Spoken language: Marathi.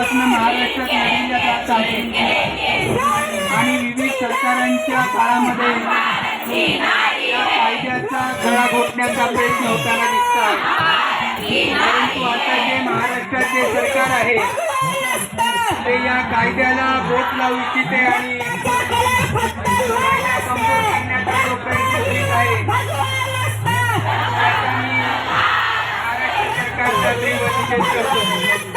वर्षापासून महाराष्ट्रात लढविला जात आहे आणि विविध सरकारांच्या काळामध्ये या कायद्याचा गळा घोटण्याचा प्रयत्न होताना दिसतात. परंतु आता जे महाराष्ट्राचे सरकार आहे ते या कायद्याला बोट लावू इच्छिते आणि करण्याचा जो प्रयत्न करीत आहे महाराष्ट्र सरकारचा तीव्र करतो.